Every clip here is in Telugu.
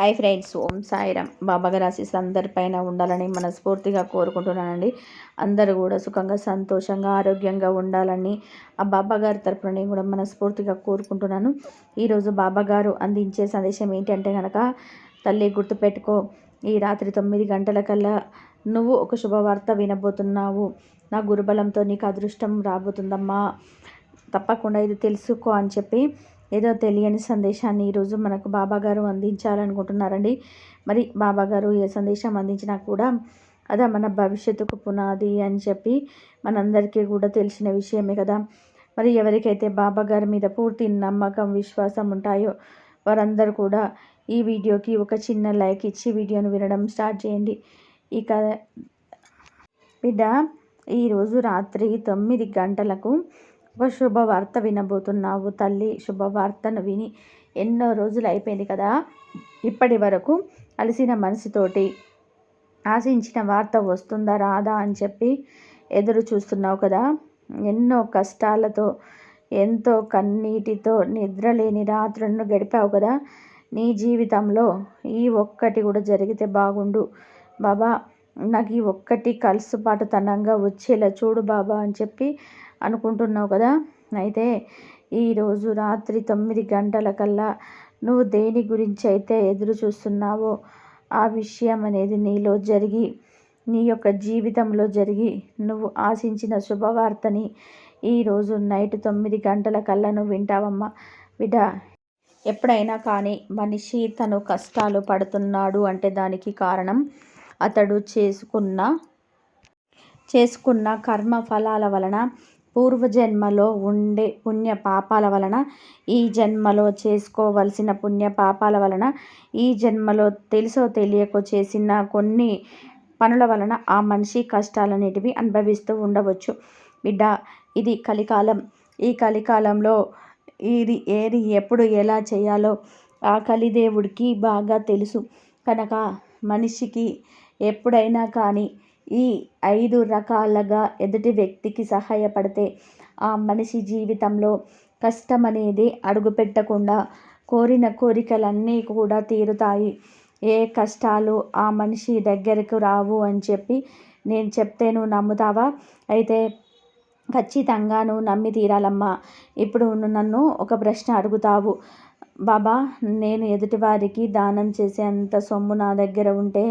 హై ఫ్రెండ్స్ ఓం సాయిరామ్. బాబాగారి ఆశీస్సులు అందరిపైన ఉండాలని మనస్ఫూర్తిగా కోరుకుంటున్నానండి. అందరూ కూడా సుఖంగా సంతోషంగా ఆరోగ్యంగా ఉండాలని ఆ బాబాగారి తరపున నేను కూడా మనస్ఫూర్తిగా కోరుకుంటున్నాను. ఈరోజు బాబాగారు అందించే సందేశం ఏంటంటే కనుక తల్లి గుర్తుపెట్టుకో ఈ రాత్రి తొమ్మిది గంటలకల్లా నువ్వు ఒక శుభవార్త వినబోతున్నావు. నా గురుబలంతో నీకు అదృష్టం రాబోతుందమ్మా. తప్పకుండా ఇది తెలుసుకో అని చెప్పి ఏదో తెలియని సందేశాన్ని ఈరోజు మనకు బాబాగారు అందించాలనుకుంటున్నారండి. మరి బాబాగారు ఏ సందేశం అందించినా కూడా అదే మన భవిష్యత్తుకు పునాది అని చెప్పి మనందరికీ కూడా తెలిసిన విషయమే కదా. మరి ఎవరికైతే బాబాగారి మీద పూర్తి నమ్మకం విశ్వాసం ఉంటాయో వారందరూ కూడా ఈ వీడియోకి ఒక చిన్న లైక్ ఇచ్చి వీడియోను వినడం స్టార్ట్ చేయండి. ఇక బిడ్డ ఈరోజు రాత్రి తొమ్మిది గంటలకు ఒక శుభవార్త వినబోతున్నావు తల్లి. శుభవార్తను విని ఎన్నో రోజులు అయిపోయింది కదా? ఇప్పటి వరకు అలసిన మనసుతోటి ఆశించిన వార్త వస్తుందా రాదా అని చెప్పి ఎదురు చూస్తున్నావు కదా? ఎన్నో కష్టాలతో ఎంతో కన్నీటితో నిద్రలేని రాత్రులను గడిపావు కదా? నీ జీవితంలో ఈ ఒక్కటి కూడా జరిగితే బాగుండు. బాబా నాకు ఈ ఒక్కటి కలుసుబాటుతనంగా వచ్చేలా చూడు బాబా అని చెప్పి అనుకుంటున్నావు కదా? అయితే ఈరోజు రాత్రి తొమ్మిది గంటల కల్లా నువ్వు దేని గురించి అయితే ఎదురు చూస్తున్నావో ఆ విషయం అనేది నీలో జరిగి నీ యొక్క జీవితంలో జరిగి నువ్వు ఆశించిన శుభవార్తని ఈరోజు నైట్ తొమ్మిది గంటల కల్లా నువ్వు వింటావమ్మా. బిడ్డ ఎప్పుడైనా కానీ మనిషి తను కష్టాలు పడుతున్నాడు అంటే దానికి కారణం అతడు చేసుకున్న చేసుకున్న కర్మ ఫలాల వలన పూర్వజన్మలో ఉండే పుణ్య పాపాల వలన ఈ జన్మలో చేసుకోవలసిన పుణ్య పాపాల వలన ఈ జన్మలో తెలుసో తెలియకో చేసిన కొన్ని పనుల వలన ఆ మనిషి కష్టాలనేటివి అనుభవిస్తూ ఉండవచ్చు. బిడ్డ ఇది కలికాలం. ఈ కలికాలంలో ఇది ఏది ఎప్పుడు ఎలా చేయాలో ఆ కలిదేవుడికి బాగా తెలుసు. కనుక మనిషికి ఎప్పుడైనా కానీ ఈ ఐదు రకాలుగా ఎదుటి వ్యక్తికి సహాయపడితే ఆ మనిషి జీవితంలో కష్టం అనేది అడుగుపెట్టకుండా కోరిన కోరికలన్నీ కూడా తీరుతాయి. ఏ కష్టాలు ఆ మనిషి దగ్గరకు రావు అని చెప్పి నేను చెప్తే నువ్వు నమ్ముతావా? అయితే ఖచ్చితంగా నువ్వు నమ్మి తీరాలమ్మా. ఇప్పుడు నన్ను ఒక ప్రశ్న అడుగుతావు. బాబా నేను ఎదుటివారికి దానం చేసే అంత సొమ్ము నా దగ్గర ఉంటే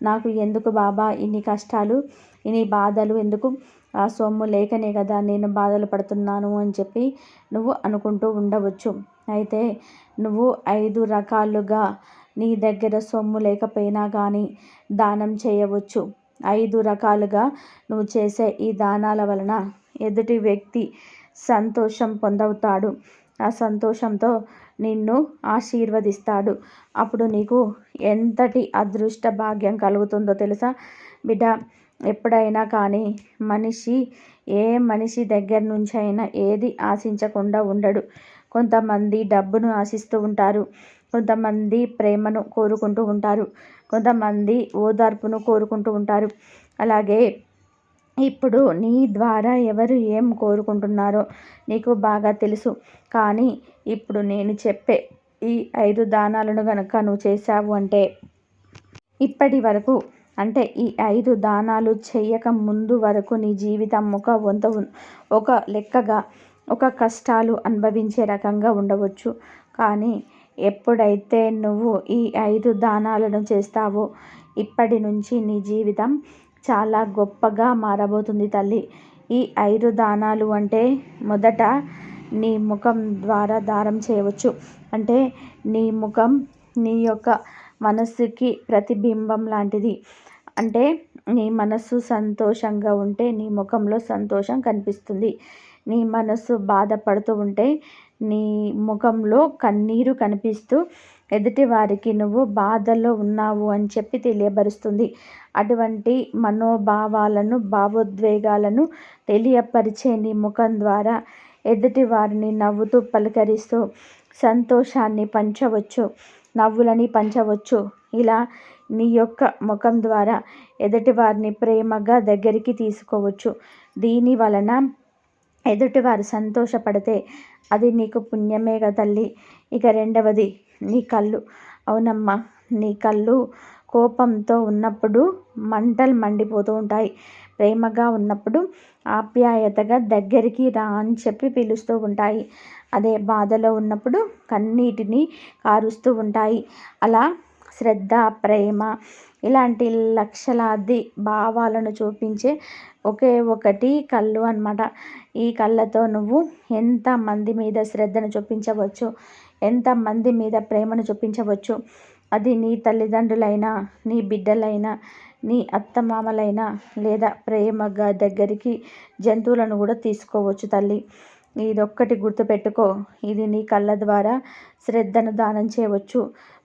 నాకు ఎందుకు బాబా ఇన్ని కష్టాలు ఇన్ని బాధలు ఎందుకు ఆ సొమ్ము లేకనే కదా నేను బాధలు పడుతున్నాను అని చెప్పి నువ్వు అనుకుంటూ ఉండవచ్చు. అయితే నువ్వు ఐదు రకాలుగా నీ దగ్గర సొమ్ము లేకపోయినా కానీ దానం చేయవచ్చు. ఐదు రకాలుగా నువ్వు చేసే ఈ దానాల వలన ఎదుటి వ్యక్తి సంతోషం పొందవుతాడు. ఆ సంతోషంతో నిన్ను ఆశీర్వదిస్తాడు. అప్పుడు నీకు ఎంతటి అదృష్ట భాగ్యం కలుగుతుందో తెలుసా? బిడ్డ ఎప్పుడైనా కానీ మనిషి ఏ మనిషి దగ్గర నుంచి అయినా ఏది ఆశించకుండా ఉండడు. కొంతమంది డబ్బును ఆశిస్తూ ఉంటారు. కొంతమంది ప్రేమను కోరుకుంటూ ఉంటారు. కొంతమంది ఓదార్పును కోరుకుంటూ ఉంటారు. అలాగే ఇప్పుడు నీ ద్వారా ఎవరు ఏం కోరుకుంటున్నారో నీకు బాగా తెలుసు. కానీ ఇప్పుడు నేను చెప్పే ఈ ఐదు దానాలను గనక నువ్వు చేశావు అంటే ఇప్పటి వరకు అంటే ఈ ఐదు దానాలు చేయక ముందు వరకు నీ జీవితం ఒక వంత ఒక లెక్కగా ఒక కష్టాలు అనుభవించే రకంగా ఉండవచ్చు. కానీ ఎప్పుడైతే నువ్వు ఈ ఐదు దానాలను చేస్తావో ఇప్పటి నుంచి నీ జీవితం చాలా గొప్పగా మారబోతుంది తల్లి. ఈ ఐదు దానాలు అంటే మొదట నీ ముఖం ద్వారా దారం చేయవచ్చు. అంటే నీ ముఖం నీ యొక్క మనస్సుకి ప్రతిబింబం లాంటిది. అంటే నీ మనస్సు సంతోషంగా ఉంటే నీ ముఖంలో సంతోషం కనిపిస్తుంది. నీ మనస్సు బాధపడుతూ ఉంటే నీ ముఖంలో కన్నీరు కనిపిస్తూ ఎదుటి వారికి నువ్వు బాధలో ఉన్నావు అని చెప్పి తెలియబరుస్తుంది. అటువంటి మనోభావాలను భావోద్వేగాలను తెలియపరిచే నీ ముఖం ద్వారా ఎదుటి వారిని నవ్వుతూ పలకరిస్తూ సంతోషాన్ని పంచవచ్చు నవ్వులని పంచవచ్చు. ఇలా నీ యొక్క ముఖం ద్వారా ఎదుటివారిని ప్రేమగా దగ్గరికి తీసుకోవచ్చు. దీని వలన ఎదుటివారు సంతోషపడితే అది నీకు పుణ్యమే తల్లి. ఇక రెండవది నీ కళ్ళు. అవునమ్మా నీ కళ్ళు కోపంతో ఉన్నప్పుడు మంటలు మండిపోతూ ఉంటాయి. ప్రేమగా ఉన్నప్పుడు ఆప్యాయతగా దగ్గరికి రా అని చెప్పి పిలుస్తూ ఉంటాయి. అదే బాధలో ఉన్నప్పుడు కన్నీటిని కారుస్తూ ఉంటాయి. అలా శ్రద్ధ ప్రేమ ఇలాంటి లక్షలాది భావాలను చూపించే ఒకే ఒకటి కళ్ళు అనమాట ఈ కళ్ళతో నువ్వు ఎంతమంది మీద శ్రద్ధను చూపించవచ్చు? ఎంతమంది మీద ప్రేమను చూపించవచ్చు? అది నీ తల్లిదండ్రులైనా నీ బిడ్డలైనా నీ అత్తమామలైనా లేదా ప్రేమగా దగ్గరికి జంతువులను కూడా తీసుకోవచ్చు తల్లి. ఇదొక్కటి గుర్తుపెట్టుకో. ఇది నీ కళ్ళ ద్వారా శ్రద్ధను దానం చేయవచ్చు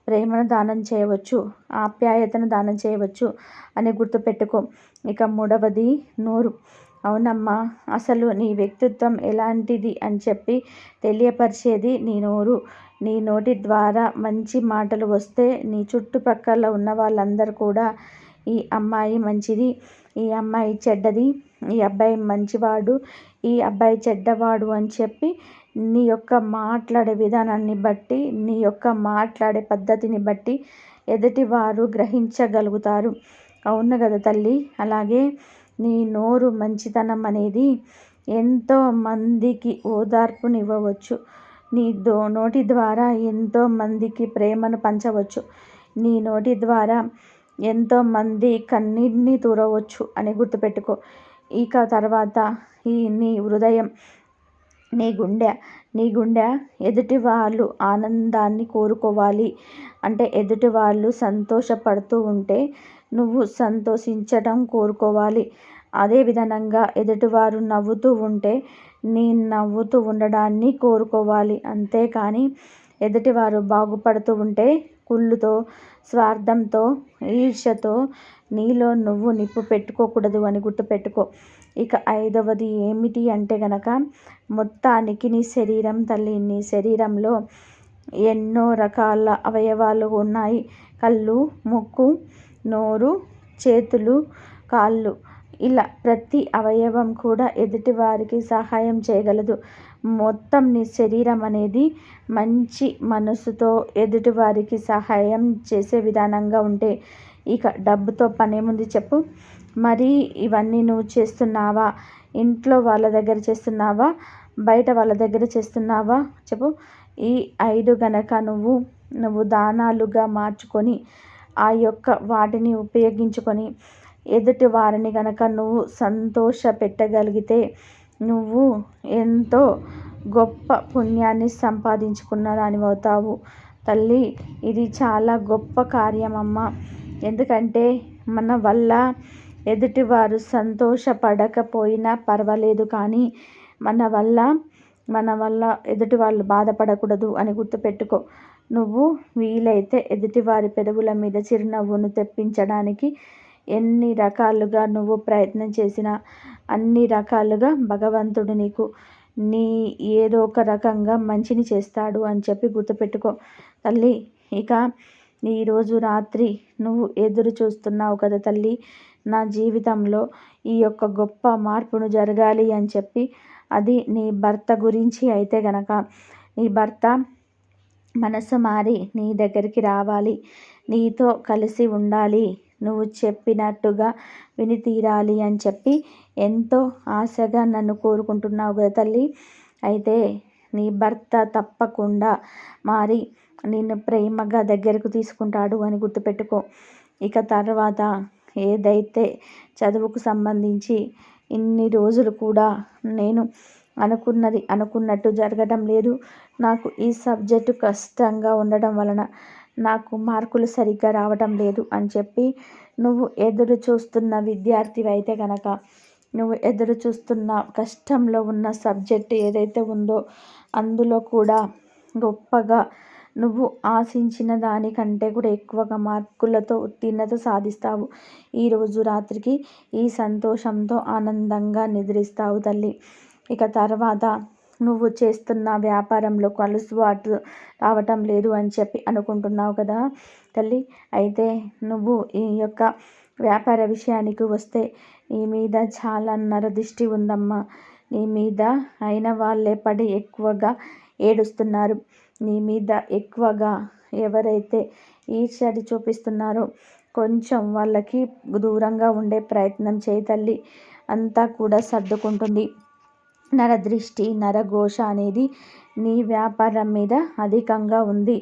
ప్రేమను దానం చేయవచ్చు ఆప్యాయతను దానం చేయవచ్చు అని గుర్తుపెట్టుకో. ఇక మూడవది నోరు. అవునమ్మా అసలు నీ వ్యక్తిత్వం ఎలాంటిది అని చెప్పి తెలియపరిచేది నీ నోరు. నీ నోటి ద్వారా మంచి మాటలు వస్తే నీ చుట్టుపక్కల ఉన్న వాళ్ళందరూ కూడా ఈ అమ్మాయి మంచిది ఈ అమ్మాయి చెడ్డది ఈ అబ్బాయి మంచివాడు ఈ అబ్బాయి చెడ్డవాడు అని చెప్పి నీ యొక్క మాట్లాడే విధానాన్ని బట్టి నీ యొక్క మాట్లాడే పద్ధతిని బట్టి ఎదుటివారు గ్రహించగలుగుతారు. అవును కదా తల్లి? అలాగే నీ నోరు మంచితనం అనేది ఎంతో మందికి ఓదార్పునివ్వవచ్చు. నీ దో నోటి ద్వారా ఎంతో మందికి ప్రేమను పంచవచ్చు. నీ నోటి ద్వారా ఎంతోమంది కన్నీటిని తూరవచ్చు అని గుర్తుపెట్టుకో. ఇక తర్వాత ఈ నీ హృదయం నీ గుండె నీ గుండె ఎదుటి వాళ్ళు ఆనందాన్ని కోరుకోవాలి. అంటే ఎదుటి వాళ్ళు సంతోషపడుతూ ఉంటే నువ్వు సంతోషించడం కోరుకోవాలి. అదే విధంగా ఎదుటివారు నవ్వుతూ ఉంటే నీ నవ్వుతూ ఉండడాన్ని కోరుకోవాలి. అంతేకాని ఎదుటివారు బాగుపడుతూ ఉంటే కుళ్ళుతో స్వార్థంతో ఈర్ష్యతో నీలో నువ్వు నిప్పు పెట్టుకోకూడదు అని గుర్తుపెట్టుకో. ఇక ఐదవది ఏమిటి అంటే గనక మొత్తానికి నీ శరీరం తల్లి నీ శరీరంలో ఎన్నో రకాల అవయవాలు ఉన్నాయి. కళ్ళు ముక్కు నోరు చేతులు కాళ్ళు ఇలా ప్రతి అవయవం కూడా ఎదుటివారికి సహాయం చేయగలదు. మొత్తం నీ శరీరం అనేది మంచి మనసుతో ఎదుటివారికి సహాయం చేసే విధానంగా ఉంటే ఇక డబ్బుతో పనేముంది చెప్పు. మరి ఇవన్నీ నువ్వు చేస్తున్నావా? ఇంట్లో వాళ్ళ దగ్గర చేస్తున్నావా? బయట వాళ్ళ దగ్గర చేస్తున్నావా? చెప్పు. ఈ ఐదు గనక నువ్వు నువ్వు దానాలుగా మార్చుకొని ఆ యొక్క వాటిని ఉపయోగించుకొని ఎదుటి వారిని గనక నువ్వు సంతోష పెట్టగలిగితే నువ్వు ఎంతో గొప్ప పుణ్యాన్ని సంపాదించుకున్న దానివవుతావు తల్లి ఇది చాలా గొప్ప కార్యం అమ్మ ఎందుకంటే మన వల్ల ఎదుటివారు సంతోషపడకపోయినా పర్వాలేదు కానీ మన వల్ల మన వల్ల ఎదుటి వాళ్ళు బాధపడకూడదు అని గుర్తుపెట్టుకో. నువ్వు వీలైతే ఎదుటివారి పెదవుల మీద చిరునవ్వును తెప్పించడానికి ఎన్ని రకాలుగా నువ్వు ప్రయత్నం చేసినా అన్ని రకాలుగా భగవంతుడు నీకు నీ ఏదో ఒక రకంగా మంచిని చేస్తాడు అని చెప్పి గుర్తుపెట్టుకో. తల్లి ఇక ఈరోజు రాత్రి నువ్వు ఎదురు చూస్తున్నావు కదా తల్లి నా జీవితంలో ఈ యొక్క గొప్ప మార్పును జరగాలి అని చెప్పి అది నీ భర్త గురించి అయితే గనక నీ భర్త మనసు మారి నీ దగ్గరికి రావాలి. నీతో కలిసి ఉండాలి. నువ్వు చెప్పినట్టుగా విని తీరాలి అని చెప్పి ఎంతో ఆశగా నన్ను కోరుకుంటున్నావు కదా తల్లి. అయితే నీ భర్త తప్పకుండా మారి నిన్ను ప్రేమగా దగ్గరకు తీసుకుంటాడు అని గుర్తుపెట్టుకో. ఇక తర్వాత ఏదైతే చదువుకు సంబంధించి ఇన్ని రోజులు కూడా నేను అనుకున్నది అనుకున్నట్టు జరగడం లేదు. నాకు ఈ సబ్జెక్టు కష్టంగా ఉండడం వలన నాకు మార్కులు సరిగ్గా రావడం లేదు అని చెప్పి నువ్వు ఎదురు చూస్తున్న విద్యార్థివి అయితే కనుక నువ్వు ఎదురు చూస్తున్న కష్టంలో ఉన్న సబ్జెక్ట్ ఏదైతే ఉందో అందులో కూడా గొప్పగా నువ్వు ఆశించిన దానికంటే కూడా ఎక్కువగా మార్కులతో ఉత్తీర్ణత సాధిస్తావు. ఈరోజు రాత్రికి ఈ సంతోషంతో ఆనందంగా నిద్రిస్తావు తల్లి. ఇక తర్వాత నువ్వు చేస్తున్న వ్యాపారంలో కలుసుబాటు రావటం లేదు అని చెప్పి అనుకుంటున్నావు కదా తల్లి. అయితే నువ్వు ఈ యొక్క వ్యాపార విషయానికి వస్తే నీ మీద చాలా నరదిష్టి ఉందమ్మా. నీ మీద అయిన వాళ్ళే పడి ఎక్కువగా ఏడుస్తున్నారు. నీ మీద ఎక్కువగా ఎవరైతే ఈర్ష్యని చూపిస్తున్నారో కొంచెం వాళ్ళకి దూరంగా ఉండే ప్రయత్నం చేయి తల్లి. అంతా కూడా సర్దుకుంటుంది. నరదృష్టి నరఘోష అనేది నీ వ్యాపారం మీద అధికంగా ఉంది.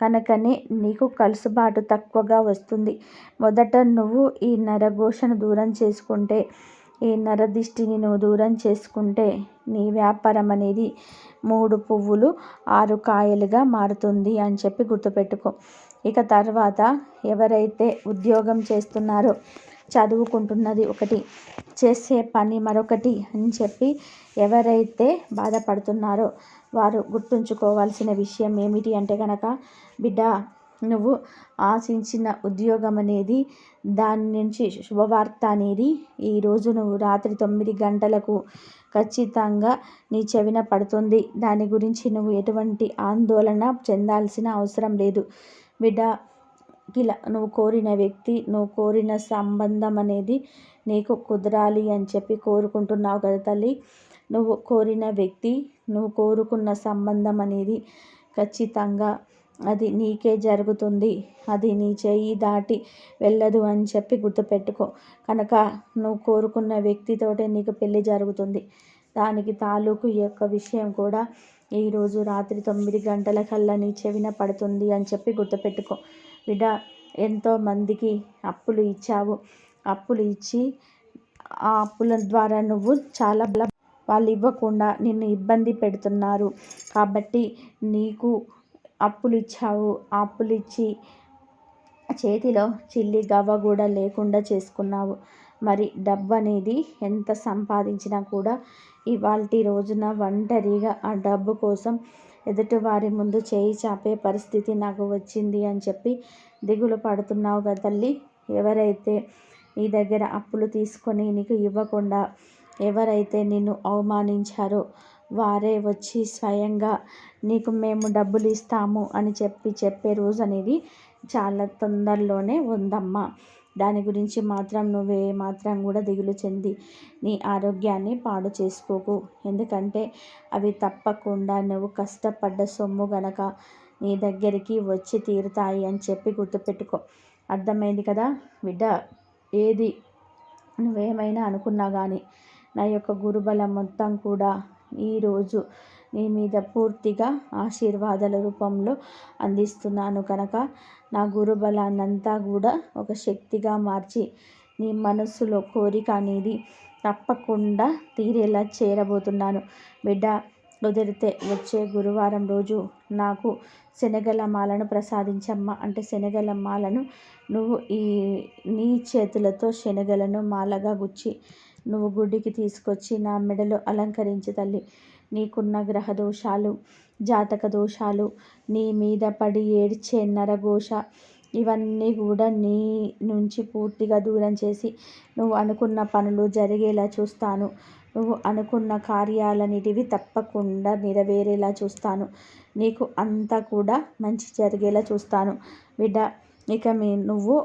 కనుకనే నీకు కలుసుబాటు తక్కువగా వస్తుంది. మొదట నువ్వు ఈ నరఘోషను దూరం చేసుకుంటే ఈ నరదిష్టిని నువ్వు దూరం చేసుకుంటే నీ వ్యాపారం అనేది మూడు పువ్వులు ఆరు కాయలుగా మారుతుంది అని చెప్పి గుర్తుపెట్టుకో. ఇక తర్వాత ఎవరైతే ఉద్యోగం చేస్తున్నారో చదువుకుంటున్నది ఒకటి చేసే పని మరొకటి అని చెప్పి ఎవరైతే బాధపడుతున్నారో వారు గుర్తుంచుకోవాల్సిన విషయం ఏమిటి అంటే కనుక బిడ్డ నువ్వు ఆశించిన ఉద్యోగం అనేది దాని నుంచి శుభవార్త అనేది ఈరోజు నువ్వు రాత్రి తొమ్మిది గంటలకు ఖచ్చితంగా నీ చెవిన పడుతుంది. దాని గురించి నువ్వు ఎటువంటి ఆందోళన చెందాల్సిన అవసరం లేదు. బిడ్డ ఇలా నువ్వు కోరిన వ్యక్తి నువ్వు కోరిన సంబంధం అనేది నీకు కుదరాలి అని చెప్పి కోరుకుంటున్నావు కదా తల్లి. నువ్వు కోరిన వ్యక్తి నువ్వు కోరుకున్న సంబంధం అనేది ఖచ్చితంగా అది నీకే జరుగుతుంది. అది నీ చేయి దాటి వెళ్ళదు అని చెప్పి గుర్తుపెట్టుకో. కనుక నువ్వు కోరుకున్న వ్యక్తితోటే నీకు పెళ్ళి జరుగుతుంది. దానికి తాలూకు యొక్క విషయం కూడా ఈరోజు రాత్రి తొమ్మిది గంటల కల్లా నీ చెవిన పడుతుంది అని చెప్పి గుర్తుపెట్టుకో. బిడ్డ ఎంతోమందికి అప్పులు ఇచ్చావు. అప్పులు ఇచ్చి ఆ అప్పుల ద్వారా నువ్వు చాలా వాళ్ళు ఇవ్వకుండా నిన్ను ఇబ్బంది పెడుతున్నారు. కాబట్టి నీకు అప్పులు ఇచ్చావు ఆ అప్పులు ఇచ్చి చేతిలో చిల్లి గవ్వ కూడా లేకుండా చేసుకున్నావు. మరి డబ్బు అనేది ఎంత సంపాదించినా కూడా ఇవాల్టి రోజున ఒంటరిగా ఆ డబ్బు కోసం ఎదుటివారి ముందు చేయి చాపే పరిస్థితి నాకు వచ్చింది అని చెప్పి దిగులు పడుతున్నావు కదా తల్లి. ఎవరైతే నీ దగ్గర అప్పులు తీసుకొని నీకు ఇవ్వకుండా ఎవరైతే నిన్ను అవమానించారో వారే వచ్చి స్వయంగా నీకు మేము డబ్బులు ఇస్తాము అని చెప్పి చెప్పే రోజు అనేది చాలా తొందరలోనే ఉందమ్మా. దాని గురించి మాత్రం నువ్వే మాత్రం కూడా దిగులు చెంది నీ ఆరోగ్యాన్ని పాడు చేసుకోకు. ఎందుకంటే అవి తప్పకుండా నువ్వు కష్టపడ్డ సొమ్ము గనక నీ దగ్గరికి వచ్చి తీరుతాయి అని చెప్పి గుర్తుపెట్టుకో. అర్థమైంది కదా? బిడ్డ ఏది? నువ్వేమైనా అనుకున్నా కానీ నా యొక్క గురుబలం మొత్తం కూడా ఈరోజు నీ మీద పూర్తిగా ఆశీర్వాదాల రూపంలో అందిస్తున్నాను కనుక నా గురుబలాన్నంతా కూడా ఒక శక్తిగా మార్చి నీ మనస్సులో కోరిక అనేది తప్పకుండా తీరేలా చేరబోతున్నాను. బిడ్డ కుదిరితే వచ్చే గురువారం రోజు నాకు శనగల మాలను ప్రసాదించమ్మ. అంటే శనగల మాలను నువ్వు ఈ నీ చేతులతో శనగలను మాలగా గుచ్చి నువ్వు గుడికి తీసుకొచ్చి నా మెడలో అలంకరించి తల్లి. నీకున్న గ్రహ దోషాలు జాతక దోషాలు నీ మీద పడి ఏడ్చే నరఘోష ఇవన్నీ కూడా నీ నుంచి పూర్తిగా దూరం చేసి నువ్వు అనుకున్న పనులు జరిగేలా చూస్తాను. నువ్వు అనుకున్న కార్యాలన్నిటివి తప్పకుండా నెరవేరేలా చూస్తాను. నీకు అంతా కూడా మంచి జరిగేలా చూస్తాను. బిడ్డ ఇక మీ నువ్వు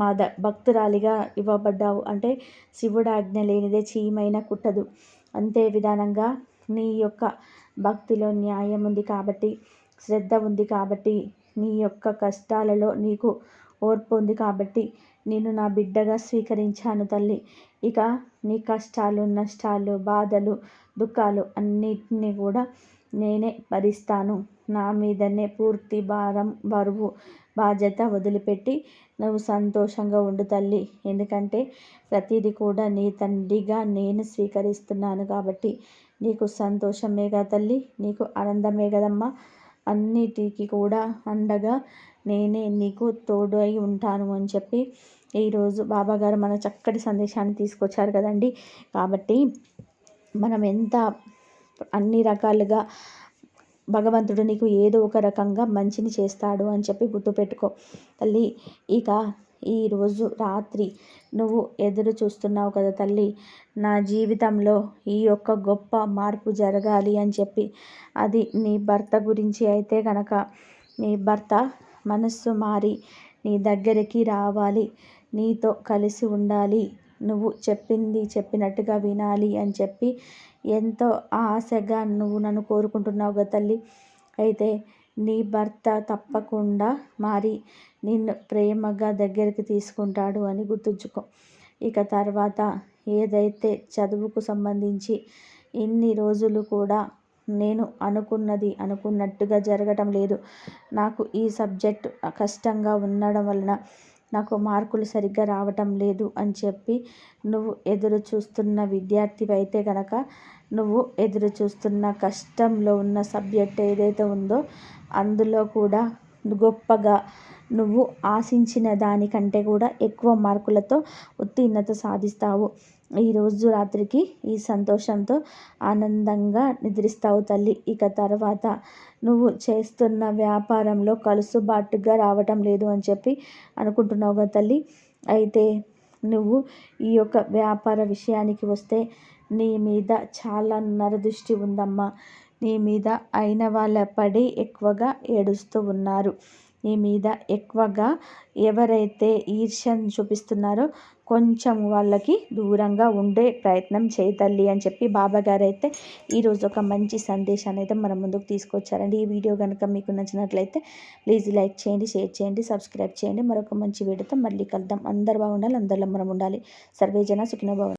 మా ద భక్తురాలిగా ఇవ్వబడ్డావు. అంటే శివుడు ఆజ్ఞ లేనిదే చీమైన కుట్టదు. అంతే విధానంగా నీ యొక్క భక్తిలో న్యాయం ఉంది కాబట్టి శ్రద్ధ ఉంది కాబట్టి నీ యొక్క కష్టాలలో నీకు ఓర్పు ఉంది కాబట్టి నేను నా బిడ్డగా స్వీకరించాను తల్లి. ఇక నీ కష్టాలు నష్టాలు బాధలు దుఃఖాలు అన్నిటినీ కూడా నేనే భరిస్తాను. నా మీదనే పూర్తి భారం బరువు బాధ్యత వదిలిపెట్టి నువ్వు సంతోషంగా ఉండు తల్లి. ఎందుకంటే ప్రతిదీ కూడా నీ తండ్రిగా నేను స్వీకరిస్తున్నాను కాబట్టి నీకు సంతోషమేగా తల్లి. నీకు ఆనందమే కదమ్మా. అన్నిటికీ కూడా అండగా నేనే నీకు తోడు అయి ఉంటాను అని చెప్పి ఈరోజు బాబాగారు మన చక్కటి సందేశాన్ని తీసుకొచ్చారు కదండి. కాబట్టి మనం ఎంత అన్ని రకాలుగా భగవంతుడు నీకు ఏదో ఒక రకంగా మంచిని చేస్తాడు అని చెప్పి గుర్తుపెట్టుకో తల్లి ఇక ఈరోజు రాత్రి నువ్వు ఎదురు చూస్తున్నావు కదా తల్లి నా జీవితంలో ఈ యొక్క గొప్ప మార్పు జరగాలి అని చెప్పి. అది నీ భర్త గురించి అయితే కనుక నీ భర్త మనస్సు మారి నీ దగ్గరికి రావాలి నీతో కలిసి ఉండాలి నువ్వు చెప్పింది చెప్పినట్టుగా వినాలి అని చెప్పి ఎంతో ఆశగా నువ్వు నన్ను కోరుకుంటున్నావు కదా తల్లి. అయితే నీ భర్త తప్పకుండా మారి నిన్ను ప్రేమగా దగ్గరికి తీసుకుంటాడు అని గుర్తుంచుకో. ఇక తర్వాత ఏదైతే చదువుకు సంబంధించి ఇన్ని రోజులు కూడా నేను అనుకున్నది అనుకున్నట్టుగా జరగటం లేదు. నాకు ఈ సబ్జెక్ట్ కష్టంగా ఉండడం వలన నాకు మార్కులు సరిగ్గా రావటం లేదు అని చెప్పి నువ్వు ఎదురు చూస్తున్న విద్యార్థివి అయితే కనుక నువ్వు ఎదురు చూస్తున్న కష్టంలో ఉన్న సబ్జెక్ట్ ఏదైతే ఉందో అందులో కూడా గొప్పగా నువ్వు ఆశించిన దానికంటే కూడా ఎక్కువ మార్కులతో ఉత్తీర్ణత సాధిస్తావు. ఈరోజు రాత్రికి ఈ సంతోషంతో ఆనందంగా నిద్రిస్తావు తల్లి. ఇక తర్వాత నువ్వు చేస్తున్న వ్యాపారంలో కలుసుబాటుగా రావటం లేదు అని చెప్పి అనుకుంటున్నావు కదా తల్లి. అయితే నువ్వు ఈ యొక్క వ్యాపార విషయానికి వస్తే నీ మీద చాలా నరదృష్టి ఉందమ్మా. నీ మీద అయిన వాళ్ళ పడి ఎక్కువగా ఏడుస్తూ ఉన్నారు. నీ మీద ఎక్కువగా ఎవరైతే ఈర్ష్యను చూపిస్తున్నారో కొంచెం వాళ్ళకి దూరంగా ఉండే ప్రయత్నం చేయి తల్లి అని చెప్పి బాబాగారు అయితే ఈరోజు ఒక మంచి సందేశాన్ని అయితే మన ముందుకు తీసుకొచ్చారండి. ఈ వీడియో కనుక మీకు నచ్చినట్లయితే ప్లీజ్ లైక్ చేయండి షేర్ చేయండి సబ్స్క్రైబ్ చేయండి. మరొక మంచి వీడియోతో మళ్ళీ కలుద్దాం. అందరు బాగుండాలి అందరిలో మనం ఉండాలి. సర్వేజన సుఖినభవన్